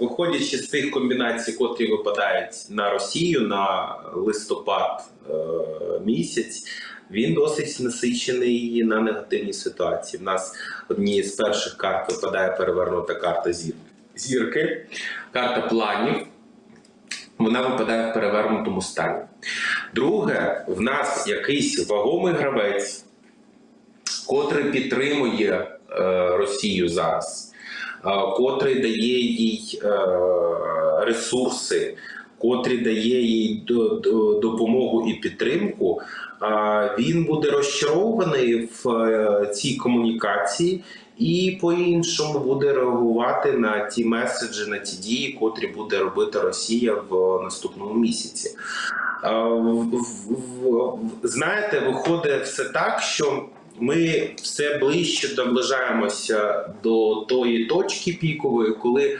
виходячи з тих комбінацій, котрі випадають на Росію на листопад е, місяць, він досить насичений на негативні ситуації. У нас однією з перших карт випадає перевернута карта зірки, карта планів. Вона випадає в перевернутому стані. Друге, в нас якийсь вагомий гравець, котрий підтримує е, Росію зараз, котрий дає їй е, ресурси, котрий дає їй до- до- допомогу і підтримку, е, він буде розчарований в е, цій комунікації. І по-іншому буде реагувати на ті меседжі, на ті дії, котрі буде робити Росія в наступному місяці. Е, Знаєте, виходить все так, що ми все ближче наближаємося до тої точки пікової, коли е,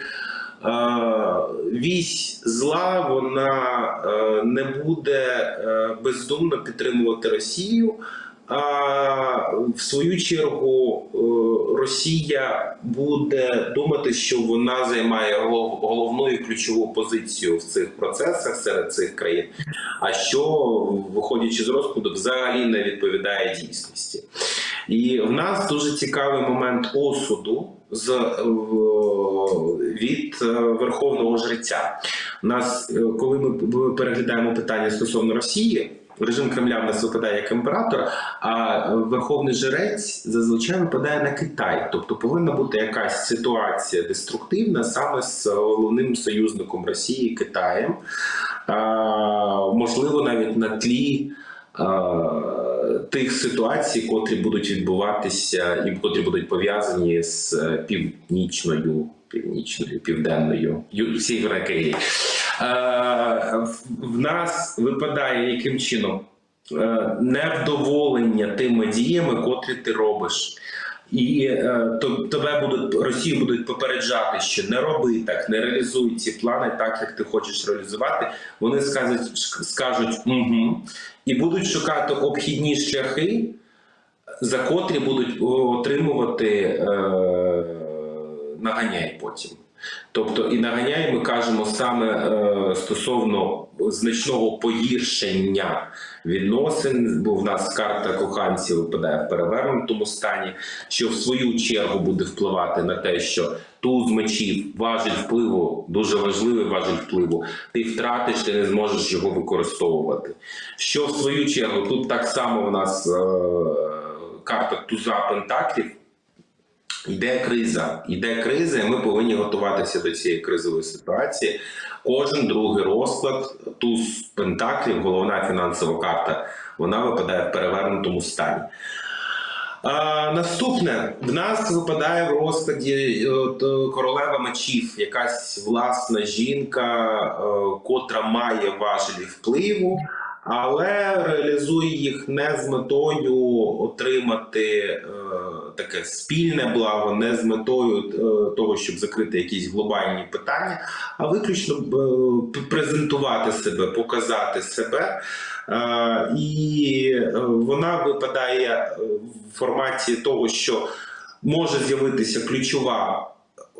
вісь зла вона е, не буде е, бездумно підтримувати Росію. А в свою чергу Росія буде думати, що вона займає головну і ключову позицію в цих процесах серед цих країн. А що, виходячи з розкладу, взагалі не відповідає дійсності. І в нас дуже цікавий момент осуду з е, від е, верховного жреця. Нас, е, коли ми переглядаємо питання стосовно Росії. Режим Кремля в нас випадає як імператор, а верховний жрець зазвичай випадає на Китай. Тобто повинна бути якась ситуація деструктивна саме з головним союзником Росії Китаєм. А, можливо, навіть на тлі а, тих ситуацій, котрі будуть відбуватися, і котрі будуть пов'язані з північною, північною, південною Ю- Сєвєрною Кореєю. Е, в- нас випадає яким чином Е, невдоволення тими діями, котрі ти робиш. І е, тебе будуть Росію будуть попереджати, що не роби так, не реалізуй ці плани так, як ти хочеш реалізувати. Вони скажуть, скажуть угу, і будуть шукати обхідні шляхи, за котрі будуть отримувати е, наганяй потім. Тобто і наганяй ми кажемо саме е, стосовно значного погіршення відносин, бо в нас карта коханців випадає в перевернутому стані, що в свою чергу буде впливати на те, що туз мечів важить впливу, дуже важливий важить впливу. Ти втратиш, ти не зможеш його використовувати. Що в свою чергу тут так само в нас е, карта туза пентаклів. Йде криза, йде криза, і ми повинні готуватися до цієї кризової ситуації. Кожен другий розклад, туз пентаклів, головна фінансова карта, вона випадає в перевернутому стані. А, наступне в нас випадає в розкладі е, е, королева мечів, якась власна жінка, е, котра має важелі впливу, але реалізує їх не з метою отримати таке спільне благо, не з метою е, того, щоб закрити якісь глобальні питання, а виключно е, презентувати себе, показати себе. Е, І вона випадає в форматі того, що може з'явитися ключова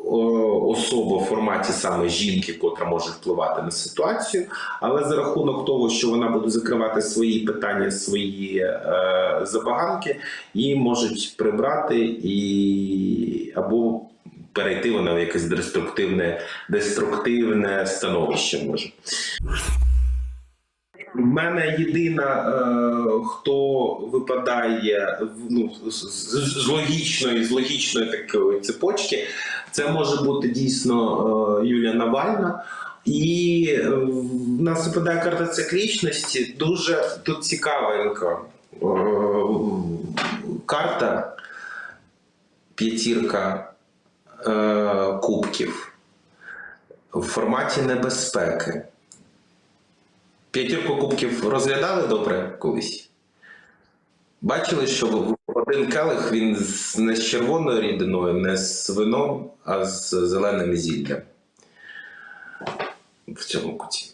о, особа в форматі саме жінки, котра може впливати на ситуацію, але за рахунок того, що вона буде закривати свої питання, свої е, забаганки, її можуть прибрати і або перейти вона в якесь деструктивне, деструктивне становище може. В мене єдина, е, хто випадає ну, з логічної, з логічної такої цепочки, це може бути дійсно е, Юлія Навальна. І е, в нас випадає карта циклічності. Дуже тут цікавенько. Е, карта п'ятірка кубків в форматі небезпеки. П'ятірку кубків розглядали добре колись? Бачили, що один келих він не з червоною рідиною, не з вином, а з зеленим зіллям. В цьому куті.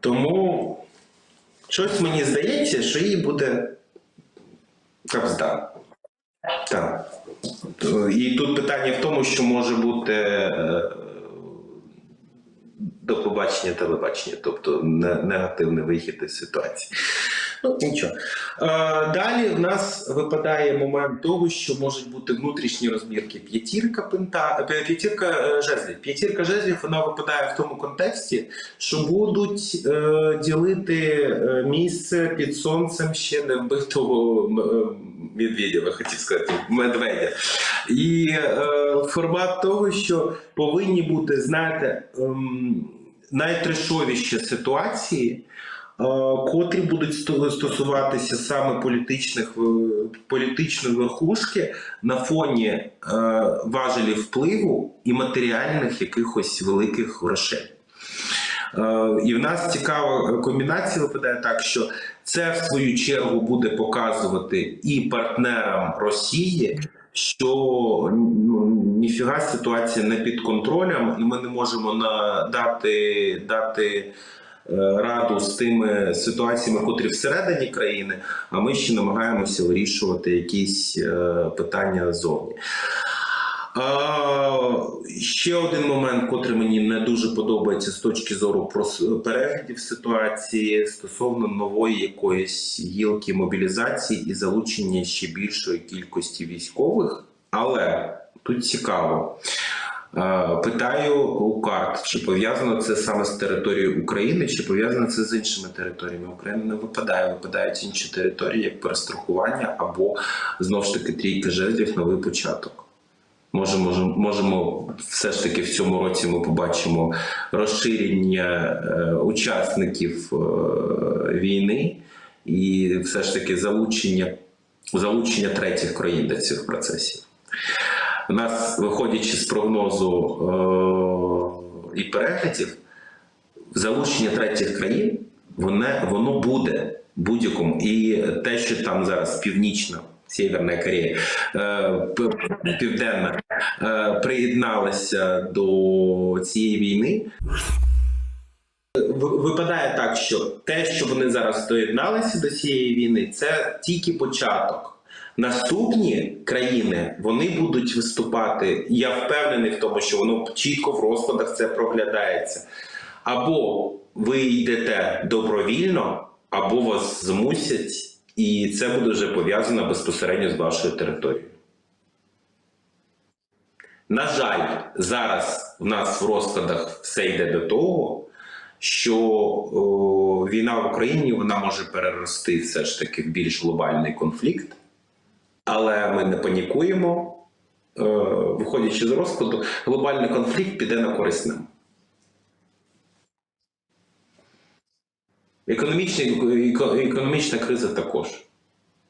Тому щось мені здається, що їй буде капзда. Так. І тут питання в тому, що може бути е, до побачення телебачення, тобто негативний вихід із ситуації. Ну, нічого. Е, далі в нас випадає момент того, що можуть бути внутрішні розбірки п'ятірка пента, п'ятірка е, жезлів. П'ятірка жезлів вона випадає в тому контексті, що будуть е, ділити місце під сонцем ще не вбитого м- е, хотів сказати, медведя. І формат того, що повинні бути, знаєте, ем, найтрешовіші ситуації, котрі будуть стосуватися саме політичних е, політичної верхушки на фоні е, важелів впливу і матеріальних якихось великих грошей. Е, І в нас цікава комбінація випадає так, що це в свою чергу буде показувати і партнерам Росії, що ну, ніфіга ситуація не під контролем, і ми не можемо на, дати, е, раду з тими ситуаціями, котрі всередині країни, а ми ще намагаємося вирішувати якісь е, питання ззовні. Ще один момент, котрий мені не дуже подобається з точки зору переглядів ситуації стосовно нової якоїсь гілки мобілізації і залучення ще більшої кількості військових. Але тут цікаво. Е, Питаю у карт, чи пов'язано це саме з територією України, чи пов'язано це з іншими територіями України. Не випадає, випадають інші території як перестрахування або знову ж таки трійка жезлів, новий початок. Може, можемо, можемо все ж таки в цьому році ми побачимо розширення е, учасників е, війни і все ж таки залучення, залучення третіх країн до цих процесів. Нас, виходячи з прогнозу е, і переглядів, залучення третіх країн воно, воно буде будь-якому. І те, що там зараз північна. Сєвєрна Корея, е, Південна е, приєдналася до цієї війни. Випадає так, що те, що вони зараз доєдналися до цієї війни, це тільки початок. Наступні країни вони будуть виступати. Я впевнений в тому, що воно чітко в розкладах це проглядається. Або ви йдете добровільно, або вас змусять, і це буде вже пов'язано безпосередньо з вашою територією. На жаль, зараз в нас в розкладах все йде до того, що о, війна в Україні вона може перерости все ж таки в більш глобальний конфлікт, але ми не панікуємо. Е, виходячи з розкладу, глобальний конфлікт піде на користь нам. Економічна, економічна криза також.